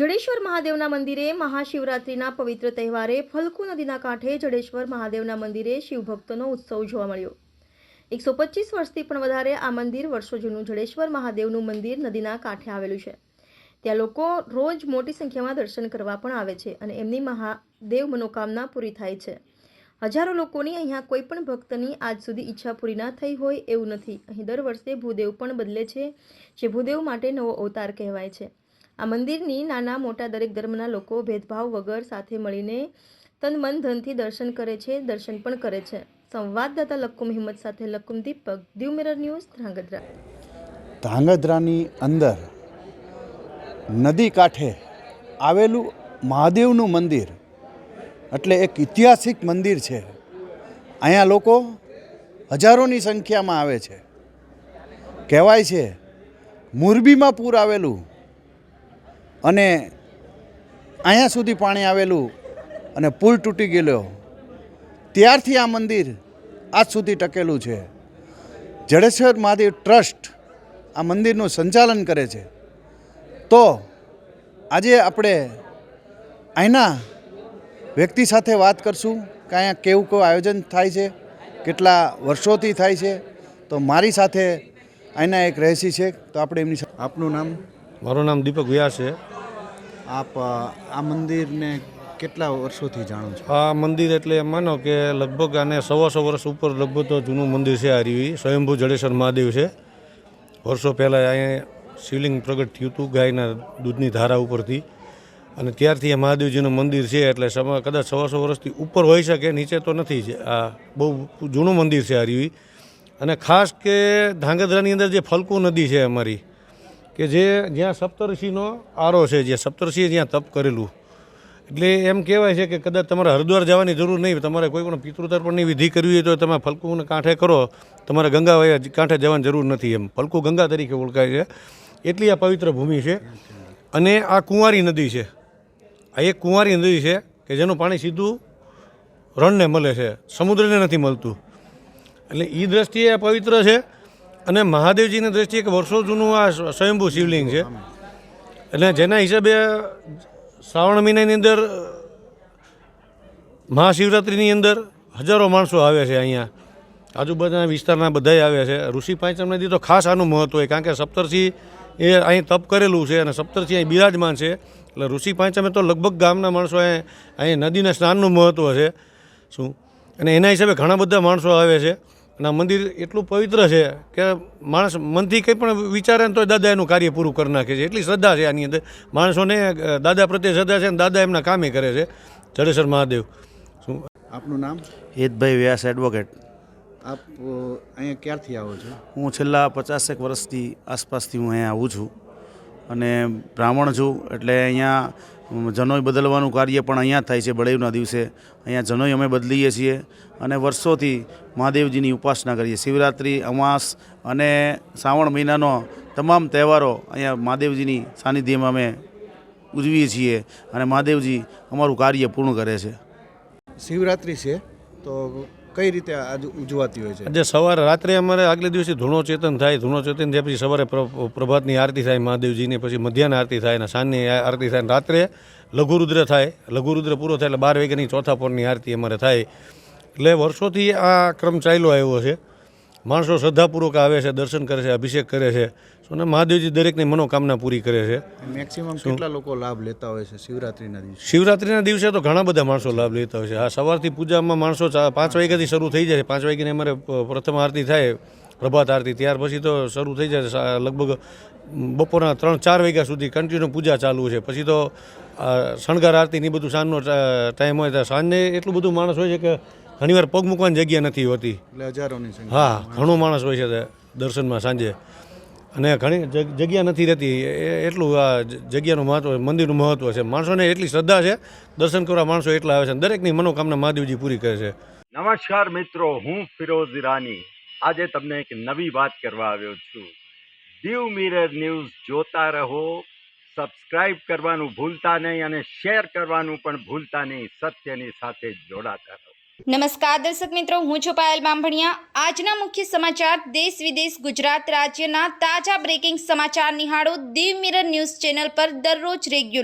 જડેશ્વર મહાદેવના મંદિરે મહાશિવરાત્રિના પવિત્ર તહેવારે ફલકુ નદીના કાંઠે જડેશ્વર મહાદેવના મંદિરે શિવભક્તોનો ઉત્સવ જોવા મળ્યો. એકસો પચીસ વર્ષથી પણ વધારે આ મંદિર વર્ષો જૂનું જડેશ્વર મહાદેવનું મંદિર નદીના કાંઠે આવેલું છે. ત્યાં લોકો રોજ મોટી સંખ્યામાં દર્શન કરવા પણ આવે છે અને એમની મહાદેવ મનોકામના પૂરી થાય છે. હજારો લોકોની અહીંયા કોઈ પણ ભક્તની આજ સુધી ઈચ્છા પૂરી ના થઈ હોય એવું નથી. અહીં દર વર્ષે ભૂદેવ પણ બદલે છે, જે ભૂદેવ માટે નવો અવતાર કહેવાય છે. આ મંદિરની નાના મોટા દરેક ધર્મના લોકો ભેદભાવ વગર સાથે મળીને તન મન ધનથી દર્શન કરે છે, દર્શન પણ કરે છે. સંવાદદાતા લક્કુમ હિંમત સાથે લક્કુમ દીપક, દીવ મિરર ન્યૂઝ ધ્રાંગધ્રા. ધ્રાંગધ્રાની અંદર નદી કાંઠે આવેલું મહાદેવનું મંદિર એટલે એક ઐતિહાસિક મંદિર છે. અહીંયા લોકો હજારોની સંખ્યામાં આવે છે. કહેવાય છે, મોરબીમાં પૂર આવેલું અને અહીંયા સુધી પાણી આવેલું અને પુલ તૂટી ગયેલો. ત્યારથી આ મંદિર આજ સુધી ટકેલું છે. જડેશ્વર મહાદેવ ટ્રસ્ટ આ મંદિરનું સંચાલન કરે છે. તો આજે આપણે અહીંના વ્યક્તિ સાથે વાત કરશું કે અહીંયા કેવું કેવું આયોજન થાય છે કેટલા વર્ષોથી થાય છે. તો મારી સાથે અહીંના એક રહેશી છે. તો આપણે એમની આપનું નામ? મારું નામ દીપક વ્યાસ છે. આપ આ મંદિરને કેટલા વર્ષોથી જાણો છો? આ મંદિર એટલે એમ માનો કે લગભગ આને સવાસો વર્ષ ઉપર લગભગ તો જૂનું મંદિર છે આ રીવી. સ્વયંભૂ જડેશ્વર મહાદેવ છે. વર્ષો પહેલાં અહીંયા શિવલિંગ પ્રગટ થયું હતું ગાયના દૂધની ધારા ઉપરથી. અને ત્યારથી આ મહાદેવજીનું મંદિર છે એટલે સમય કદાચ સવાસો વર્ષથી ઉપર હોઈ શકે, નીચે તો નથી જ. આ બહુ જૂનું મંદિર છે આ રીવી. અને ખાસ કે ધાંગધ્રાની અંદર જે ફલકુ નદી છે અમારી કે જે જ્યાં સપ્તર્ષિનો આરો છે, જે સપ્તર્ષિએ જ્યાં તપ કરેલું, એટલે એમ કહેવાય છે કે કદાચ તમારે હરિદ્વાર જવાની જરૂર નહીં, તમારે કોઈ પણ પિતૃતર્પણની વિધિ કરવી હોય તો તમે ફલકુને કાંઠે કરો, તમારે ગંગા કાંઠે જવાની જરૂર નથી એમ. ફલકુ ગંગા તરીકે ઓળખાય છે. એટલી આ પવિત્ર ભૂમિ છે. અને આ કુંવારી નદી છે. આ એક કુંવારી નદી છે કે જેનું પાણી સીધું રણને મળે છે. સમુદ્રને નથી મળતું. એટલે એ દ્રષ્ટિએ પવિત્ર છે. અને મહાદેવજીની દ્રષ્ટિએ કે વર્ષો જૂનું આ સ્વયંભૂ શિવલિંગ છે. એટલે જેના હિસાબે શ્રાવણ મહિનાની અંદર મહાશિવરાત્રિની અંદર હજારો માણસો આવે છે અહીંયા. આજુબાજુના વિસ્તારના બધાય આવે છે. ઋષિ પાંચમને દીધો ખાસ આનું મહત્વ હોય, કારણ કે સપ્તર્ષિ એ અહીં તપ કરેલું છે અને સપ્તર્ષિ અહીં બિરાજમાન છે. એટલે ઋષિ પાંચમે તો લગભગ ગામના માણસો અહીં અહીં નદીના સ્નાનનું મહત્વ છે. શું? અને એના હિસાબે ઘણા બધા માણસો આવે છે. અને મંદિર એટલું પવિત્ર છે કે માણસ મનથી કંઈ પણ વિચારે ને તો દાદા એનું કાર્ય પૂરું કરી નાખે છે. એટલી શ્રદ્ધા છે આની અંદર. માણસોને દાદા પ્રત્યે શ્રદ્ધા છે અને દાદા એમના કામે કરે છે. જડેશ્વર મહાદેવ. શું? આપનું નામ? હેતભાઈ વ્યાસ એડવોકેટ આપ અહીંયા ક્યારથી આવો છો? હું છેલ્લા પચાસેક વર્ષથી આસપાસથી હું અહીંયા આવું છું. અને બ્રાહ્મણ છું એટલે અહીંયા જનોઈ બદલવાનું કાર્ય પણ અહીંયા થાય છે બળેવના દિવસે. અહીંયા જનોઈ અમે બદલીએ છીએ અને વર્ષોથી મહાદેવજીની ઉપાસના કરીએ. શિવરાત્રિ, અમાસ અને શ્રાવણ મહિનાનો તમામ તહેવારો અહીંયા મહાદેવજીની સાનિધ્યમાં અમે ઉજવીએ છીએ અને મહાદેવજી અમારું કાર્ય પૂર્ણ કરે છે. શિવરાત્રિ છે, તો કઈ રીતે આજ ઉજવાતી હોય છે? આજે સવારે રાત્રે અમારે આગલે દિવસે ધૂણો ચેતન થાય, ધૂણો ચેતન થયા પછી સવારે પ્રભાતની આરતી થાય, મહાદેવજીની પછી મધ્યાહન આરતી થાય અને સાંજની આરતી થાય રાત્રે લઘુરુદ્ર થાય. લઘુરુદ્ર પૂરો થાય એટલે બાર વાગ્યાની ચોથા પોરની આરતી અમારે થાય. એટલે વર્ષોથી આ ક્રમ ચાલ્યો આવ્યો છે. માણસો શ્રદ્ધાપૂર્વક આવે છે દર્શન કરે છે અભિષેક કરે છે. અને મહાદેવજી દરેકની મનોકામના પૂરી કરે છે. મેક્સિમમ કેટલા લોકો લાભ લેતા હોય છે શિવરાત્રિના દિવસે? શિવરાત્રિના દિવસે તો ઘણા બધા માણસો લાભ લેતા હોય છે. આ સવારથી પૂજામાં માણસો પાંચ વાગ્યાથી શરૂ થઈ જાય છે. પાંચ વાગ્યાની અમારે પ્રથમ આરતી થાય પ્રભાત આરતી. ત્યાર પછી તો શરૂ થઈ જાય લગભગ બપોરના ત્રણ ચાર વાગ્યા સુધી કન્ટિન્યુ પૂજા ચાલુ છે. પછી તો આ શણગાર આરતી ને બધું સાંજનો ટાઈમ હોય તો સાંજને એટલું બધું માણસ હોય છે કે ઘણીવાર પગ મૂકવાની જગ્યા નથી હોતી. એટલે હજારોની સંખ્યા. હા ઘણું માણસ હોય છે દર્શનમાં સાંજે. અને ઘણી જગ્યા નથી રહેતી. એ- એટલું આ જગ્યાનું મહત્વ મંદિરનું મહત્વ છે. માણસોને એટલી શ્રદ્ધા છે દર્શન કરવા માણસો એટલા આવે છે દરેકની મનોકામના મહાદેવજી પૂરી કરે છે. નમસ્કાર મિત્રો હું ફિરોઝ ઈરાની. આજે તમને એક નવી વાત કરવા આવ્યો છું. દીવ મિરર ન્યૂઝ જોતા રહો સબસ્ક્રાઇબ કરવાનું ભૂલતા નહીં અને શેર કરવાનું પણ ભૂલતા નહીં. સત્યની સાથે જોડાતા રહો. નમસ્કાર દર્શક મિત્રો, હું છું પાયલ બાંભણિયા આજના મુખ્ય સમાચાર, દેશ વિદેશ, ગુજરાત રાજ્યના તાજા બ્રેકિંગ સમાચાર નિહાળો દીવ મિરર ન્યૂઝ ચેનલ પર દરરોજ રેગ્યુલર